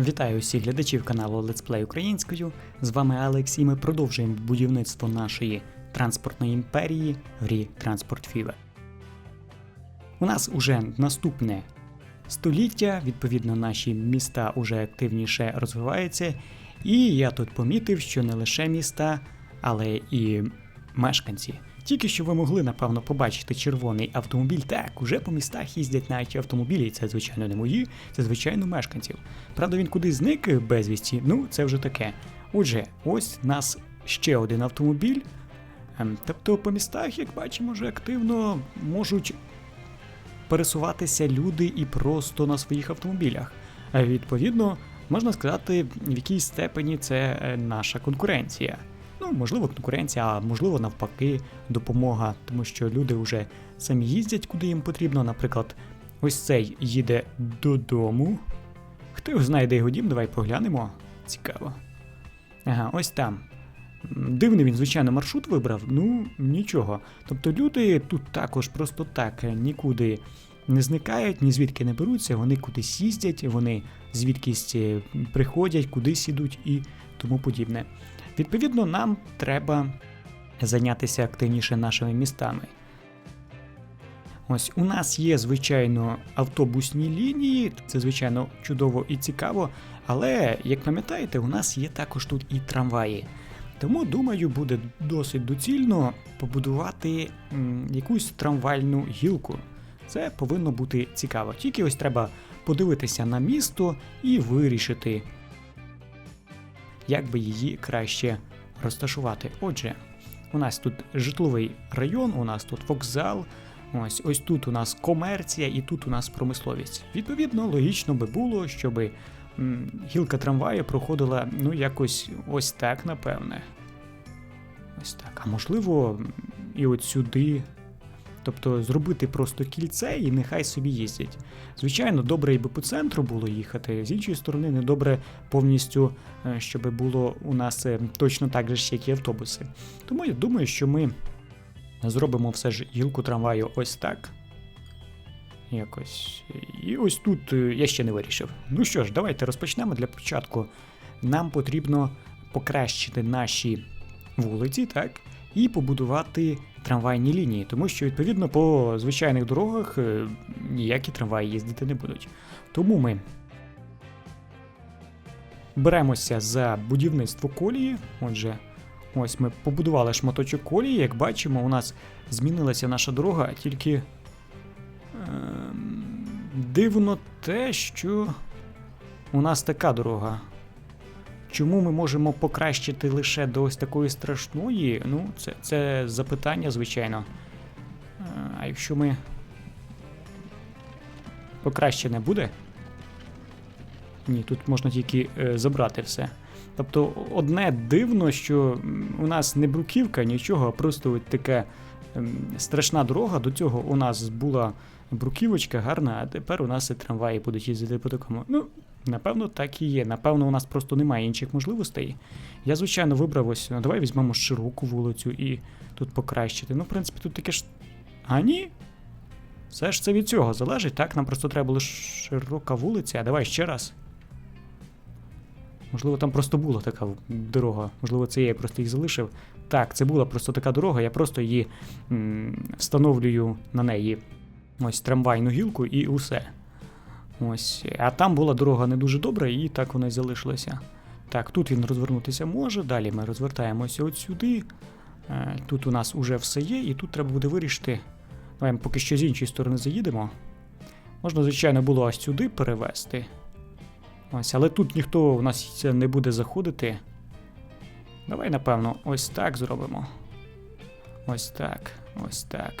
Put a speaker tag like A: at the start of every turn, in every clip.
A: Вітаю усіх глядачів каналу Let's Play українською. З вами Алекс, і ми продовжуємо будівництво нашої транспортної імперії в грі Transport Fever. У нас уже наступне століття, відповідно, наші міста уже активніше розвиваються. І я тут помітив, що не лише міста, але і мешканці. Тільки що ви могли, напевно, побачити червоний автомобіль. Так, уже по містах їздять навіть автомобілі, і це, звичайно, не мої, це, звичайно, мешканців. Правда, він кудись зник безвісті, ну це вже таке. Отже, ось нас ще один автомобіль. Ем, Тобто по містах, як бачимо, вже активно можуть пересуватися люди і просто на своїх автомобілях. А відповідно, можна сказати, в якій степені це е, наша конкуренція. Можливо, конкуренція, а можливо, навпаки, допомога, тому що люди вже самі їздять, куди їм потрібно. Наприклад, ось цей їде додому. Хто його знає, де його дім, давай поглянемо. Цікаво. Ага, ось там. Дивний він, звичайно, маршрут вибрав, ну нічого. Тобто люди тут також просто так е, нікуди не зникають, ні звідки не беруться, вони кудись їздять, вони звідкись е, приходять, кудись ідуть і тому подібне. Відповідно, нам треба зайнятися активніше нашими містами. Ось у нас є, звичайно, автобусні лінії, це, звичайно, чудово і цікаво, але, як пам'ятаєте, у нас є також тут і трамваї. Тому, думаю, буде досить доцільно побудувати якусь трамвайну гілку. Це повинно бути цікаво. Тільки ось треба подивитися на місто і вирішити, як би її краще розташувати. Отже, у нас тут житловий район, у нас тут вокзал. Ось ось тут у нас комерція і тут у нас промисловість. Відповідно, логічно би було, щоб гілка трамваю проходила ну якось ось так, напевне. Ось так. А можливо, і от сюди. Тобто зробити просто кільце і нехай собі їздять. Звичайно, добре і би по центру було їхати. З іншої сторони, не добре повністю, е, щоб було у нас е, точно так же, як і автобуси. Тому я думаю, що ми зробимо все ж гілку трамваю ось так. Якось. І ось тут е, я ще не вирішив. Ну що ж, давайте розпочнемо для початку. Нам потрібно покращити наші вулиці, так? І побудувати трамвайні лінії, тому що, відповідно, по звичайних дорогах е, ніякі трамваї їздити не будуть. Тому ми беремося за будівництво колії. Отже, ось ми побудували шматочок колії. Як бачимо, у нас змінилася наша дорога, тільки ем, дивно те, що у нас така дорога. Чому ми можемо покращити лише до ось такої страшної? Ну, це, це запитання, звичайно. А якщо ми. Покращене буде? Ні, тут можна тільки е, забрати все. Тобто, одне дивно, що у нас не бруківка, нічого, а просто от така ем, страшна дорога. До цього у нас була бруківочка гарна, а тепер у нас і трамваї будуть їздити по такому. Ну, Напевно, так і є. Напевно, у нас просто немає інших можливостей. Я, звичайно, вибрав ось. Ну, давай візьмемо широку вулицю і тут покращити. Ну, в принципі, тут таке ж. А ні. Все ж це від цього залежить, так? Нам просто треба було широка вулиця. А давай ще раз. Можливо, там просто була така дорога. Можливо, це я просто їх залишив. Так, це була просто така дорога, я просто її м, встановлюю на неї ось трамвайну гілку і усе. Ось. А там була дорога не дуже добра, і так вона й залишилася. Так, тут він розвернутися може. Далі ми розвертаємося от сюди. Е, Тут у нас уже все є, і тут треба буде вирішити. Давай ми поки що з іншої сторони заїдемо. Можна, звичайно, було ось сюди перевести. Ось, але тут ніхто у нас не буде заходити. Давай, напевно, ось так зробимо. Ось так, ось так.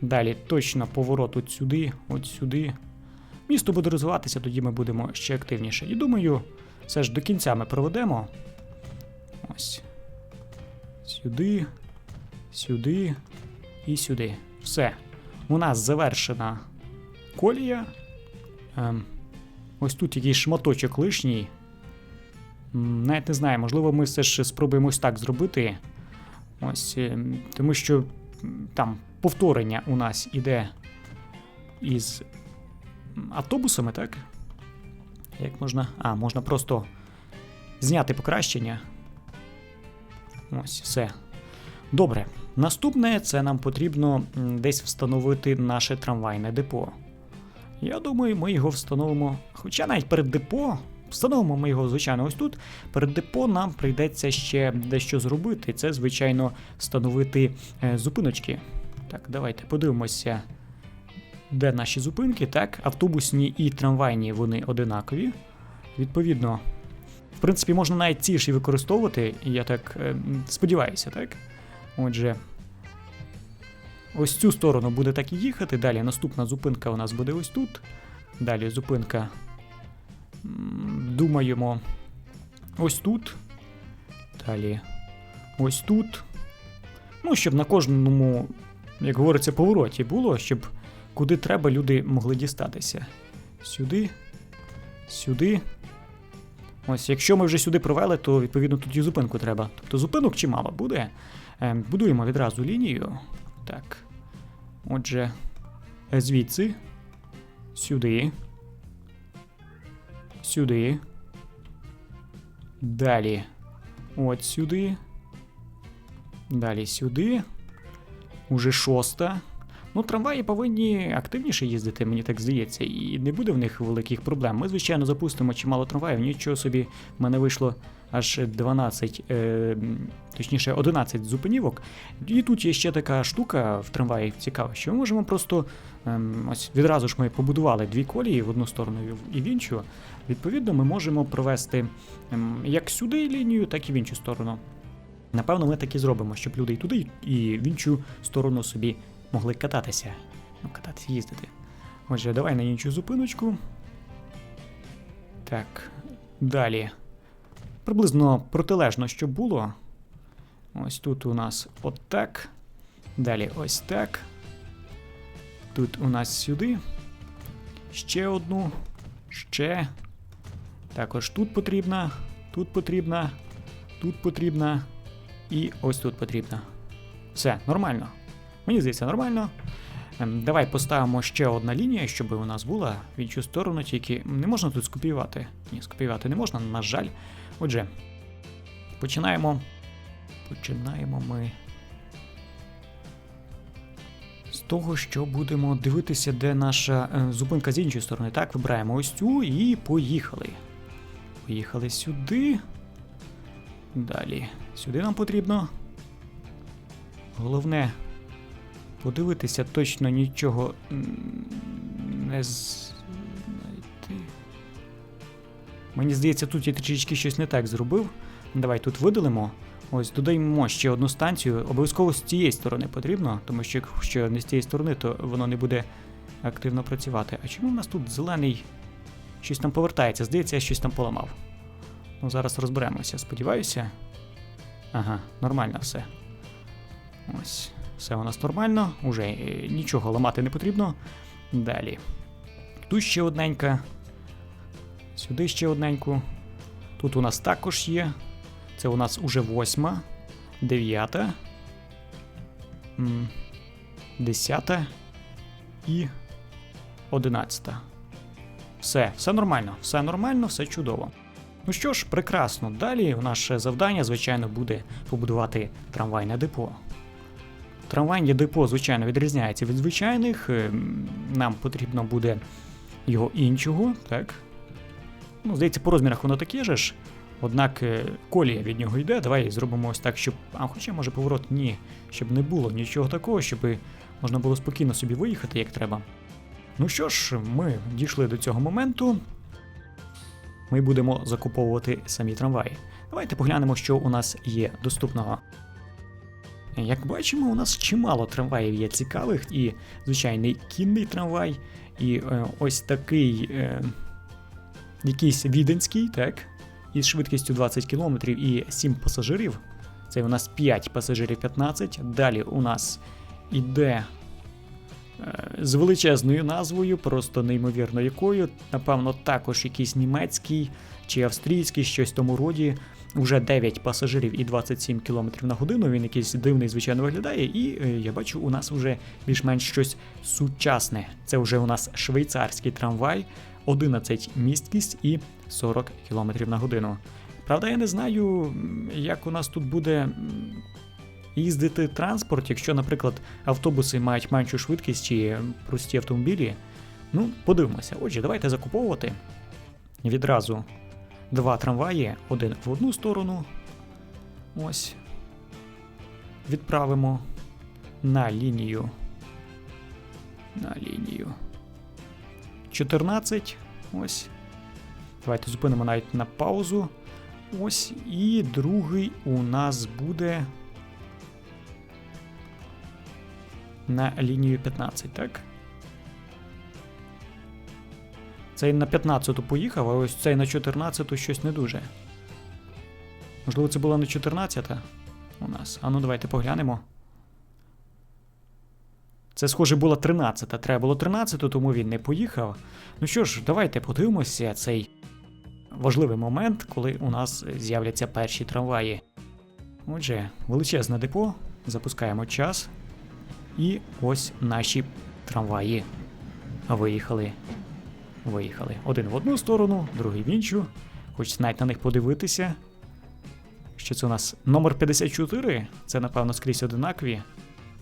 A: Далі точно поворот от сюди, от сюди. Місто буде розвиватися, тоді ми будемо ще активніше. І думаю, все ж до кінця ми проведемо. Ось. Сюди, сюди і сюди. Все. У нас завершена колія. Ем, ось тут якийсь шматочок лишній. Навіть не знаю, можливо, ми все ж спробуємо ось так зробити. Ось, ем, тому що там повторення у нас іде із автобусами, так? як можна. А, можна просто зняти покращення. Ось, все. Добре. Наступне це нам потрібно десь встановити наше трамвайне депо. Я думаю, ми його встановимо. Хоча навіть перед депо. Встановимо ми його, звичайно, ось тут. Перед депо нам прийдеться ще дещо зробити. Це, звичайно, встановити е, зупиночки. Так, давайте подивимося, де наші зупинки. Так, автобусні і трамвайні вони одинакові. Відповідно, в принципі, можна навіть ці ж і використовувати, я так е, сподіваюся, так? Отже, ось цю сторону буде так і їхати. Далі наступна зупинка у нас буде ось тут. Далі зупинка. Думаємо, ось тут. Далі ось тут. Ну, щоб на кожному, як говориться, повороті було, щоб куди треба люди могли дістатися. Сюди, сюди. Ось, якщо ми вже сюди провели, то відповідно тут і зупинку треба. Тобто зупинок чимало буде. Ем, будуємо відразу лінію. Так. Отже, звідси. Сюди. Сюди. Далі. От сюди. Далі сюди. Уже шоста. Ну, трамваї повинні активніше їздити, мені так здається, і не буде в них великих проблем. Ми, звичайно, запустимо чимало трамваїв, нічого собі, в мене вийшло аж 12, е, точніше 11 зупинівок. І тут є ще така штука в трамваї цікава, що ми можемо просто ем, ось відразу ж ми побудували дві колії в одну сторону і в- іншу. Відповідно, ми можемо провести ем, як сюди лінію, так і в іншу сторону. Напевно, ми так і зробимо, щоб люди і туди, і в іншу сторону собі могли кататися. Ну, кататися, їздити. Отже, давай на іншу зупиночку. Так. Далі. Приблизно протилежно, що було. Ось тут у нас отак. Далі ось так. Тут у нас сюди. Ще одну. Ще. Також тут потрібна. Тут потрібна. Тут потрібна. І ось тут потрібна. Все, нормально. Мені здається, нормально. Ем, Давай поставимо ще одна лінія, щоб у нас була в іншу сторону, тільки не можна тут скопіювати. Ні, скопіювати не можна, на жаль. Отже, починаємо. Починаємо ми з того, що будемо дивитися, де наша е, зупинка з іншої сторони. Так, вибираємо ось цю і поїхали. Поїхали сюди. Далі. Сюди нам потрібно. Головне подивитися точно нічого не знайти. Мені здається, тут я трішечки щось не так зробив. Давай тут видалимо. Ось додаємо ще одну станцію. Обов'язково з цієї сторони потрібно, тому що якщо не з цієї сторони, то воно не буде активно працювати. А чому в нас тут зелений щось там повертається? Здається, я щось там поламав. Ну, зараз розберемося, сподіваюся. Ага, нормально все. Ось, все у нас нормально, уже е, нічого ламати не потрібно. Далі. Тут ще одненька. Сюди ще одненьку. Тут у нас також є. Це у нас уже восьма, дев'ята, десята і одинадцята. Все, все нормально, все нормально, все чудово. Ну що ж, прекрасно. Далі наше завдання, звичайно, буде побудувати трамвайне депо. Трамвайне депо, звичайно, відрізняється від звичайних. ем, Нам потрібно буде його іншого, так? Ну, здається, по розмірах воно таке же ж. Однак е, колія від нього йде. Давай зробимо ось так, щоб. А хоча може поворот ні, щоб не було нічого такого, щоб можна було спокійно собі виїхати як треба. Ну що ж, ми дійшли до цього моменту. Ми будемо закуповувати самі трамваї. Давайте поглянемо, що у нас є доступного. Як бачимо, у нас чимало трамваїв є цікавих, і звичайний кінний трамвай, і е, ось такий е, якийсь віденський, так? Із швидкістю 20 км і 7 пасажирів. Це у нас 5 пасажирів 15. Далі у нас іде е, з величезною назвою, просто неймовірно якою. Напевно, також якийсь німецький чи австрійський, щось в тому роді. Уже 9 пасажирів і 27 км на годину. Він якийсь дивний, звичайно, виглядає. І е, я бачу, у нас вже більш-менш щось сучасне. Це вже у нас швейцарський трамвай. 11 місткість і 40 км на годину. Правда, я не знаю, як у нас тут буде їздити транспорт, якщо, наприклад, автобуси мають меншу швидкість чи прості автомобілі. Ну, подивимося. Отже, давайте закуповувати відразу два трамваї, один в одну сторону. Ось. Відправимо на лінію. На лінію. 14. Ось. Давайте зупинимо навіть на паузу. Ось. І другий у нас буде. На лінію 15, так? Цей на 15-ту поїхав, а ось цей на 14-ту щось не дуже. Можливо, це була не 14-та у нас. А ну давайте поглянемо. Це, схоже, була 13-та. Треба було 13-ту, тому він не поїхав. Ну що ж, давайте подивимося цей важливий момент, коли у нас з'являться перші трамваї. Отже, величезне депо. Запускаємо час. І ось наші трамваї виїхали. Виїхали. Один в одну сторону, другий в іншу. Хочеться навіть на них подивитися. Що це у нас? Номер 54. Це, напевно, скрізь одинакові.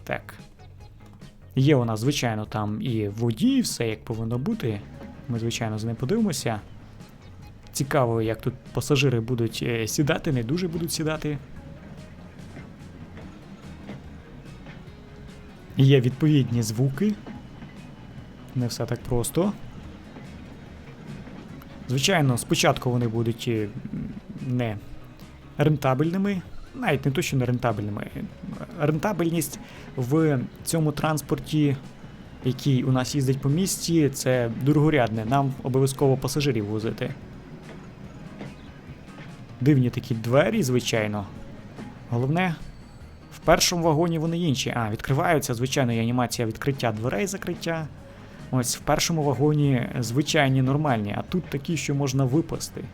A: Так. Є у нас, звичайно, там і водій, все як повинно бути. Ми, звичайно, з ним подивимося. Цікаво, як тут пасажири будуть е, сідати, не дуже будуть сідати. Є відповідні звуки. Не все так просто. Звичайно, спочатку вони будуть е, не рентабельними, навіть не то, що не рентабельними. Рентабельність в цьому транспорті, який у нас їздить по місті, це другорядне. Нам обов'язково пасажирів возити. Дивні такі двері, звичайно. Головне, в першому вагоні вони інші. А, відкриваються, звичайно, є анімація відкриття дверей, закриття. Ось в першому вагоні звичайні нормальні, а тут такі, що можна випасти.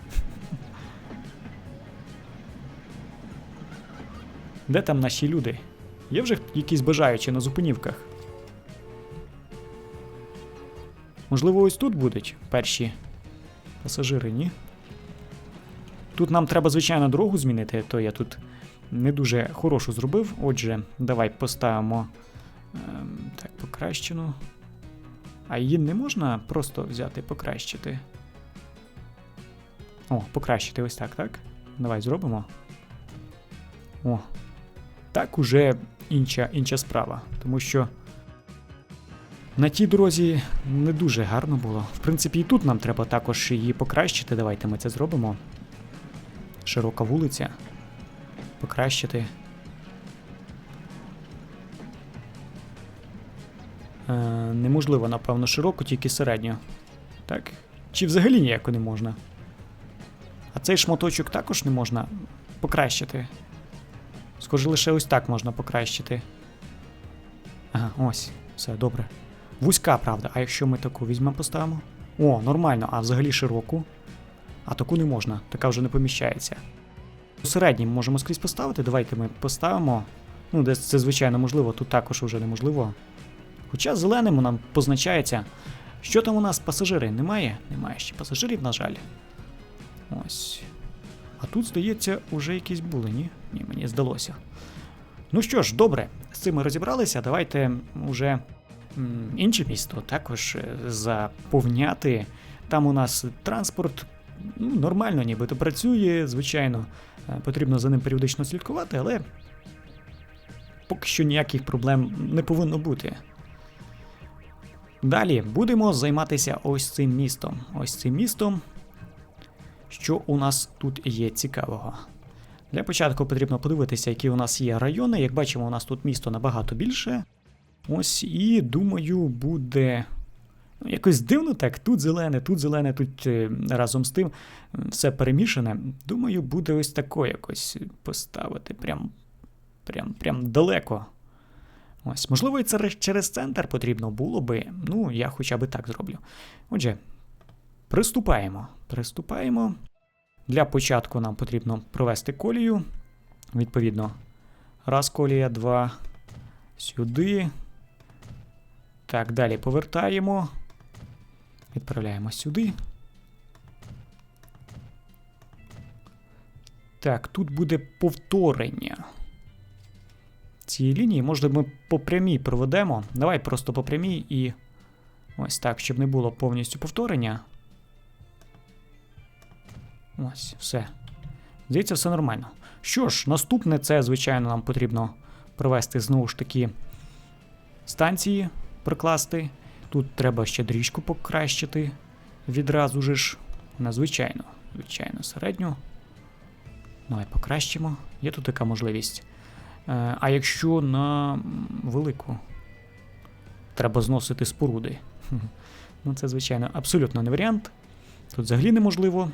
A: Де там наші люди? Є вже якісь бажаючі на зупинівках? Можливо, ось тут будуть перші пасажири, ні? Тут нам треба, звичайно, дорогу змінити, то я тут не дуже хорошу зробив. Отже, давай поставимо ем, так, покращену. А її не можна просто взяти покращити. О, покращити ось так, так? Давай зробимо. О. Так уже інша, інша справа. Тому що на тій дорозі не дуже гарно було. В принципі, і тут нам треба також її покращити. Давайте ми це зробимо. Широка вулиця. Покращити. Неможливо, напевно, широко, тільки середньо. Так? Чи взагалі ніяко не можна? А цей шматочок також не можна покращити. Схоже, лише ось так можна покращити. Ага, ось, все добре. Вузька, правда, а якщо ми таку візьмемо, поставимо? О, нормально, а взагалі широку. А таку не можна, така вже не поміщається. Середній ми можемо скрізь поставити. Давайте ми поставимо. Ну, десь це, звичайно, можливо, тут також вже неможливо. Хоча зеленим нам позначається. Що там у нас пасажири? Немає? Немає ще пасажирів, на жаль. Ось. А тут, здається, уже якісь були, ні? Ні, мені здалося. Ну що ж, добре, з цим ми розібралися. Давайте вже інше місто також е, заповняти. Там у нас транспорт ну, нормально, нібито працює, звичайно. Е, Потрібно за ним періодично слідкувати, але поки що ніяких проблем не повинно бути. Далі будемо займатися ось цим містом. Ось цим містом. Що у нас тут є цікавого? Для початку потрібно подивитися, які у нас є райони. Як бачимо, у нас тут місто набагато більше. Ось, і думаю, буде. Ну, якось дивно так. Тут зелене, тут зелене, тут е, разом з тим все перемішане. Думаю, буде ось тако якось поставити. Прям, прям, прям далеко. Ось, можливо, і це через центр потрібно було би. Ну, я хоча б так зроблю. Отже, приступаємо. Приступаємо. Для початку нам потрібно провести колію. Відповідно, раз колія, два. Сюди. Так, далі повертаємо. Відправляємо сюди. Так, тут буде повторення. Цієї лінії, може, ми по прямій проведемо. Давай просто по прямій і. Ось так, щоб не було повністю повторення. Ось, все. Здається, все нормально. Що ж, наступне це, звичайно, нам потрібно провести знову ж таки станції прикласти. Тут треба ще дріжку покращити. Відразу ж. На звичайно, звичайно, середню. Давай покращимо. Є тут така можливість. Е, а якщо на велику треба зносити споруди. Ну, це, звичайно, абсолютно не варіант. Тут взагалі неможливо.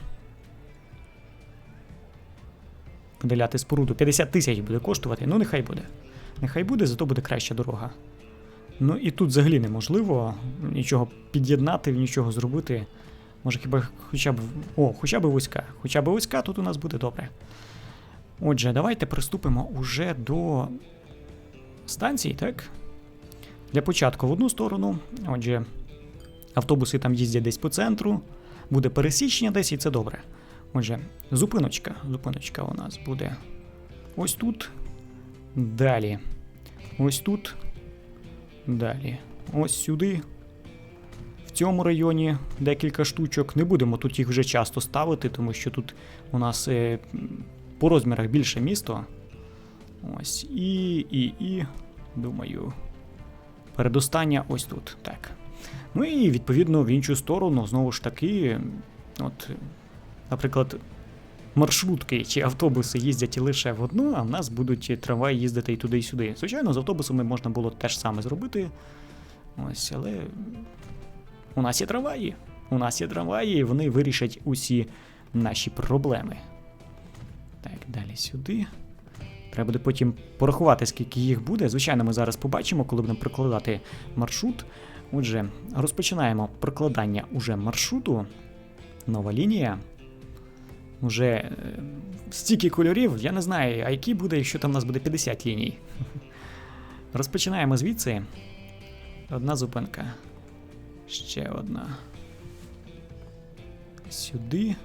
A: Видаляти споруду. 50 тисяч буде коштувати, ну нехай буде. Нехай буде, зато буде краща дорога. Ну і тут взагалі неможливо нічого під'єднати, нічого зробити. Може хіба хоча б. О, хоча б вузька. Хоча б вузька, тут у нас буде добре. Отже, давайте приступимо уже до станції, так? Для початку в одну сторону. Отже, автобуси там їздять десь по центру, буде пересічення десь, і це добре. Отже, зупиночка. Зупиночка у нас буде ось тут. Далі. Ось тут. Далі. Ось сюди. В цьому районі декілька штучок. Не будемо тут їх вже часто ставити, тому що тут у нас е, по розмірах більше місто. Ось. І, і, і. Думаю. Передостання ось тут. Так. Ну і відповідно в іншу сторону, знову ж таки, от, наприклад, маршрутки чи автобуси їздять лише в одну, а в нас будуть трамваї їздити і туди, і сюди. Звичайно, з автобусами можна було те ж саме зробити. Ось, але у нас є трамваї. У нас є трамваї, і вони вирішать усі наші проблеми. Так, далі сюди. Треба буде потім порахувати, скільки їх буде. Звичайно, ми зараз побачимо, коли будемо прокладати маршрут. Отже, розпочинаємо прокладання уже маршруту. Нова лінія. Уже е, стільки кольорів, я не знаю, а який буде, якщо там у нас буде 50 ліній. Розпочинаємо звідси. Одна зупинка. Ще одна. Сюди.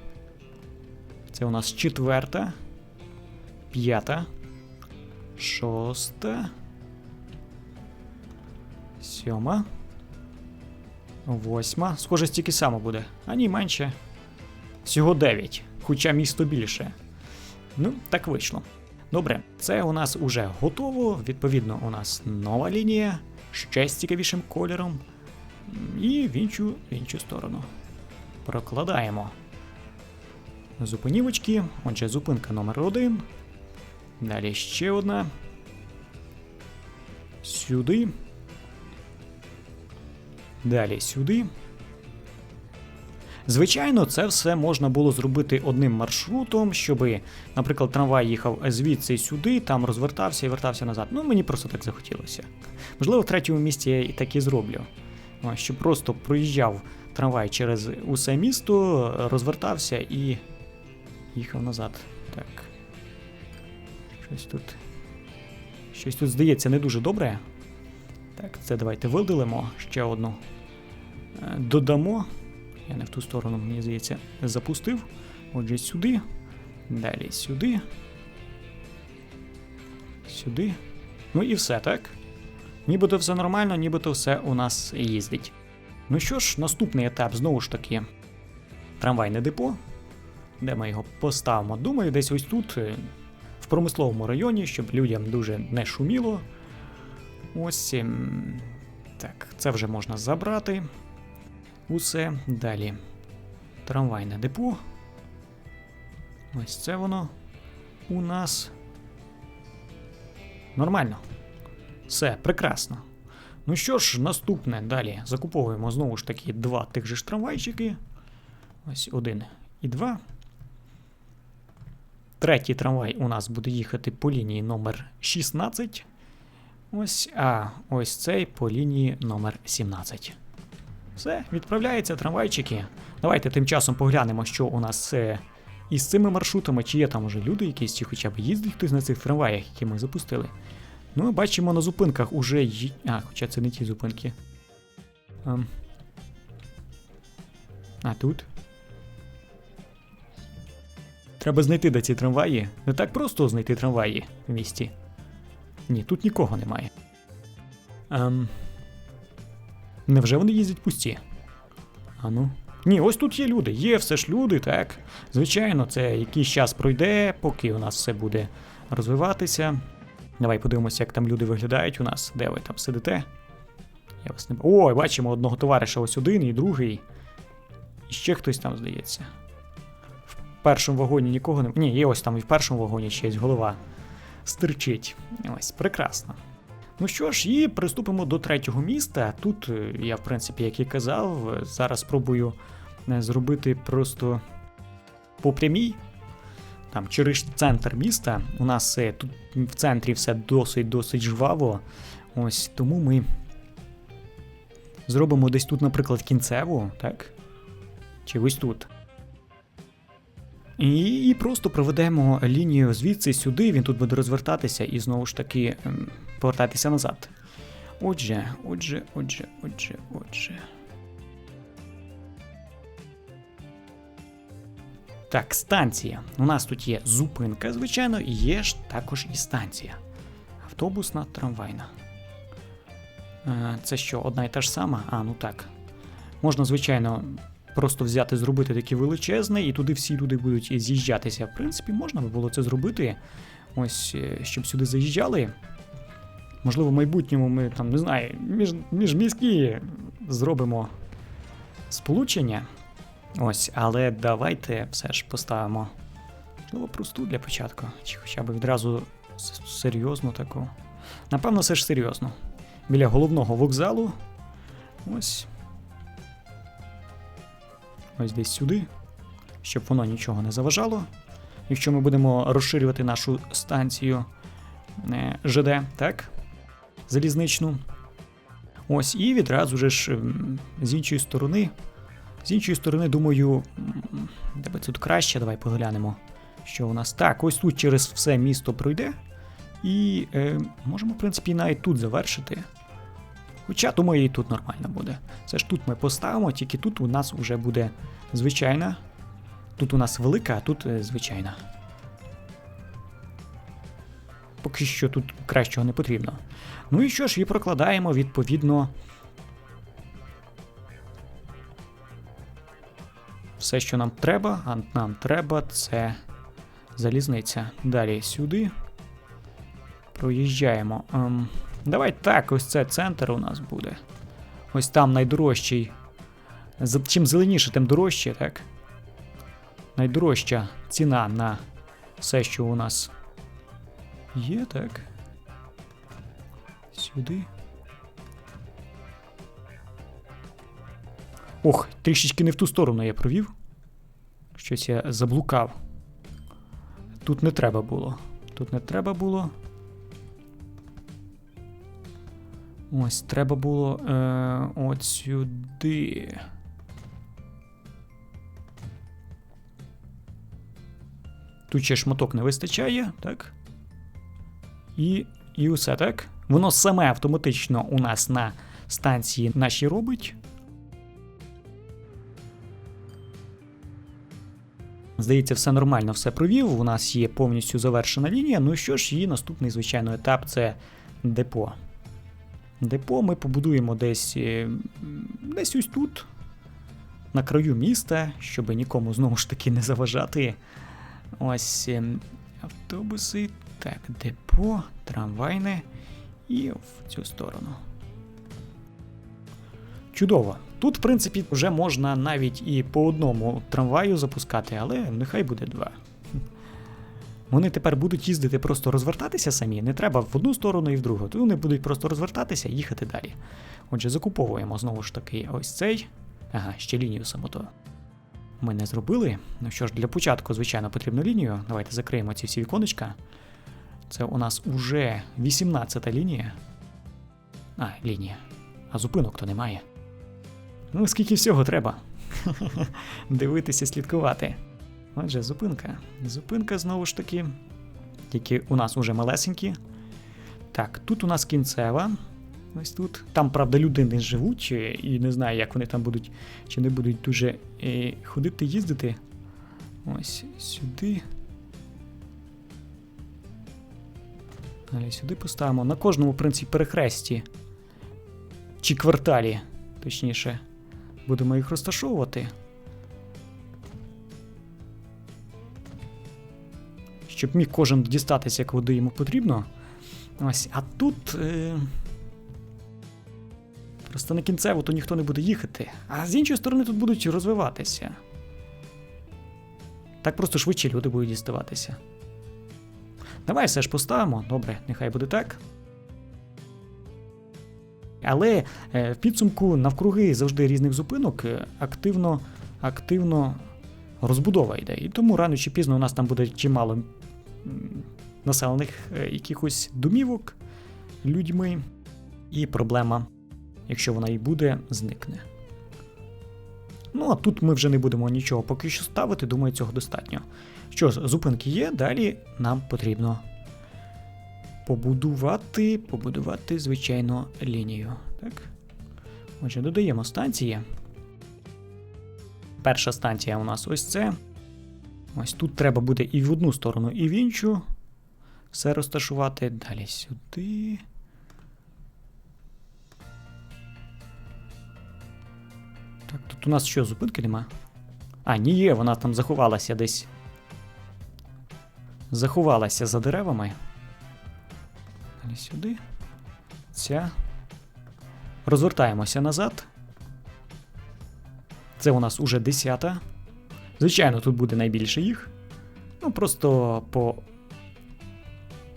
A: Це у нас четверта. П'ята. Шоста. Сьома. Восьма. Схоже, стільки само буде. А ні, менше. Всього 9. Хоча місто більше. Ну, так вийшло. Добре, це у нас уже готово. Відповідно, у нас нова лінія ще з цікавішим кольором. І в іншу, в іншу сторону. Прокладаємо. Зупинівочки. Отже, зупинка номер один. Далі ще одна. Сюди. Далі сюди. Звичайно, це все можна було зробити одним маршрутом, щоб, наприклад, трамвай їхав звідси сюди, там розвертався і вертався назад. Ну, мені просто так захотілося. Можливо, в третьому місці я і так і зроблю. О, Щоб просто проїжджав трамвай через усе місто, розвертався і їхав назад. Так. Щось тут. Щось тут здається не дуже добре. Так, це давайте видалимо ще одну. Е, Додамо. Я не в ту сторону, мені здається, запустив. Отже, сюди. Далі сюди. Сюди. Ну і все, так? Нібито все нормально, нібито все у нас їздить. Ну що ж, наступний етап знову ж таки трамвайне депо. Де ми його поставимо? Думаю, десь ось тут, е, в промисловому районі, щоб людям дуже не шуміло. Ось. ем, Так, це вже можна забрати. Усе. Далі. Трамвайне депо. Ось це воно у нас. Нормально. Все, прекрасно. Ну що ж, наступне далі закуповуємо знову ж таки два тих же ж трамвайчики. Ось один і два. Третій трамвай у нас буде їхати по лінії номер 16. Ось, а ось цей по лінії номер 17. Все, відправляються трамвайчики. Давайте тим часом поглянемо, що у нас е, із цими маршрутами, чи є там уже люди якісь, чи хоча б їздить хтось на цих трамваях, які ми запустили. Ну, ми бачимо на зупинках уже. ї- А, хоча це не ті зупинки. Ем. А тут? Треба знайти де ці трамваї. Не так просто знайти трамваї в місті. Ні, тут нікого немає. Ем... Невже вони їздять пусті? А ну. Ні, ось тут є люди. Є все ж люди, так. Звичайно, це якийсь час пройде, поки у нас все буде розвиватися. Давай подивимося, як там люди виглядають у нас. Де ви там сидите? Я вас не Ой, бачимо одного товариша ось один і другий. І ще хтось там, здається. Першому вагоні нікого не. Ні, є ось там і в першому вагоні є голова. Стирчить. Ось, прекрасно. Ну що ж, і приступимо до третього міста. Тут е, я, в принципі, як і казав, зараз спробую е, зробити просто по прямій. Там через центр міста. У нас е, тут в центрі все досить-досить жваво. Ось тому ми зробимо десь тут, наприклад, кінцеву, так? Чи ось тут. І, просто проведемо лінію звідси сюди, він тут буде розвертатися і знову ж таки ем, повертатися назад. Отже, отже, отже, отже, отже. Так, станція. У нас тут є зупинка, звичайно, і є ж також і станція. Автобусна, трамвайна. Е, Це що, одна і та ж сама? А, ну так. Можна, звичайно, просто взяти, зробити таке величезне, і туди всі люди будуть з'їжджатися. В принципі, можна би було це зробити. Ось, е, щоб сюди заїжджали. Можливо, в майбутньому ми там, не знаю, між, міжміські зробимо сполучення. Ось, але давайте все ж поставимо. Можливо, просту для початку. Чи хоча б відразу серйозну таку. Напевно, все ж серйозно. Біля головного вокзалу. Ось. Ось десь сюди. Щоб воно нічого не заважало. Якщо ми будемо розширювати нашу станцію е, ЖД, так? Залізничну. Ось, і відразу ж з іншої сторони. З іншої сторони, думаю, де би тут краще, давай поглянемо, що у нас. Так, ось тут через все місто пройде. І е, можемо, в принципі, навіть тут завершити. Хоча, думаю, і тут нормально буде. Це ж тут ми поставимо, тільки тут у нас вже буде звичайна. Тут у нас велика, а тут е, звичайна. Поки що тут кращого не потрібно. Ну і що ж, і прокладаємо відповідно. Все, що нам треба, а нам треба, це залізниця. Далі сюди. Проїжджаємо. Ем, давай так, ось це центр у нас буде. Ось там найдорожчий. Чим зеленіше, тим дорожче, так? Найдорожча ціна на все, що у нас є, так. Сюди. Ох, трішечки не в ту сторону я провів. Щось я заблукав. Тут не треба було. Тут не треба було. Ось, треба було е, от сюди. Тут ще шматок не вистачає, так? І, і усе так. Воно саме автоматично у нас на станції нашій робить. Здається, все нормально, все провів. У нас є повністю завершена лінія. Ну і що ж, її наступний, звичайно, етап це депо. Депо ми побудуємо десь, е, десь ось тут, на краю міста, щоб нікому знову ж таки не заважати. Ось ем, автобуси, так, депо, трамвайне і в цю сторону. Чудово. Тут, в принципі, вже можна навіть і по одному трамваю запускати, але нехай буде два. Вони тепер будуть їздити просто розвертатися самі, не треба в одну сторону і в другу. То вони будуть просто розвертатися і їхати далі. Отже, закуповуємо знову ж таки ось цей. Ага, ще лінію самото. Ми не зробили. Ну що ж, для початку, звичайно, потрібну лінію. Давайте закриємо ці всі віконечка. Це у нас уже 18-та лінія. А, лінія. А зупинок то немає. Ну, скільки всього треба. Дивитися, слідкувати. Отже, зупинка. Зупинка знову ж таки. Тільки у нас уже малесенькі. Так, тут у нас кінцева. Ось тут. Там, правда, люди не живуть, і не знаю, як вони там будуть, чи не будуть дуже е, ходити, їздити. Ось сюди. Далі сюди поставимо. На кожному, в принципі, перехресті. Чи кварталі, точніше, будемо їх розташовувати. Щоб міг кожен дістатися, куди йому потрібно. Ось, а тут. Е... Просто на кінцево то ніхто не буде їхати. А з іншої сторони тут будуть розвиватися. Так просто швидше люди будуть діставатися. Давай все ж поставимо. Добре, нехай буде так. Але е, в підсумку навкруги завжди різних зупинок е, активно, активно розбудова йде. І тому рано чи пізно у нас там буде чимало населених е, якихось домівок людьми. І проблема, якщо вона і буде, зникне. Ну, а тут ми вже не будемо нічого поки що ставити, думаю, цього достатньо. Що ж, зупинки є, далі нам потрібно побудувати, побудувати, звичайно, лінію. Так? Отже, додаємо станції. Перша станція у нас ось це. Ось тут треба буде і в одну сторону, і в іншу. Все розташувати. Далі сюди. Так, тут у нас що, зупинки нема? А, ні, є, вона там заховалася десь. Заховалася за деревами. Далі сюди. Ця. Розвертаємося назад. Це у нас уже десята. Звичайно, тут буде найбільше їх. Ну, просто по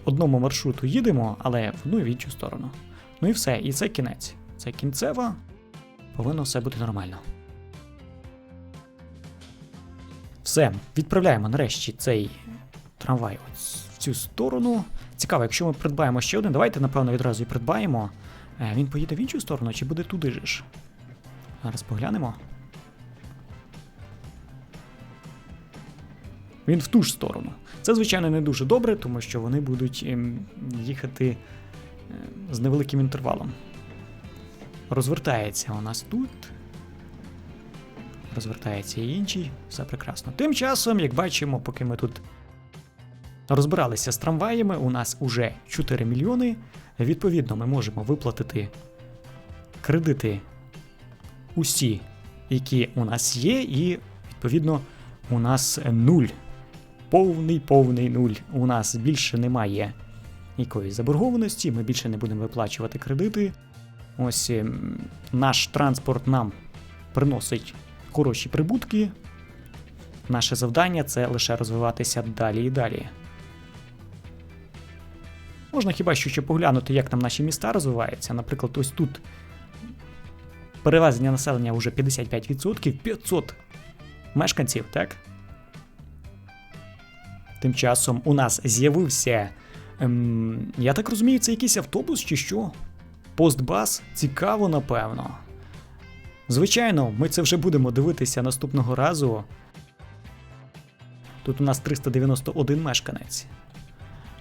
A: одному маршруту їдемо, але в одну і в іншу сторону. Ну і все, і це кінець. Це кінцева. Повинно все бути нормально. Все, відправляємо нарешті цей трамвай в цю сторону. Цікаво, якщо ми придбаємо ще один, давайте, напевно, відразу і придбаємо. Е, Він поїде в іншу сторону чи буде туди ж? Зараз поглянемо. Він в ту ж сторону. Це, звичайно, не дуже добре, тому що вони будуть ем, їхати е, з невеликим інтервалом. Розвертається у нас тут. Розвертається і інший. Все прекрасно. Тим часом, як бачимо, поки ми тут розбиралися з трамваями, у нас уже 4 мільйони. Відповідно, ми можемо виплатити кредити усі, які у нас є, і відповідно у нас нуль. Повний повний нуль. У нас більше немає якоїсь заборгованості, ми більше не будемо виплачувати кредити. Ось ем, наш транспорт нам приносить хороші прибутки. Наше завдання це лише розвиватися далі і далі. Можна хіба що ще поглянути, як там наші міста розвиваються. Наприклад, ось тут перевезення населення вже 55%, 500 мешканців, так? Тим часом у нас з'явився. Ем, я так розумію, це якийсь автобус чи що? Постбас? Цікаво, напевно. Звичайно, ми це вже будемо дивитися наступного разу. Тут у нас 391 мешканець.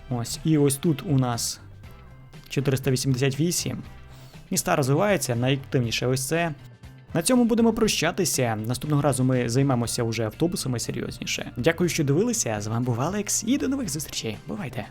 A: Ось, і ось тут у нас 488. Міста розвиваються, найактивніше ось це. На цьому будемо прощатися. Наступного разу ми займемося вже автобусами серйозніше. Дякую, що дивилися. З вами був Алекс, і до нових зустрічей. Бувайте!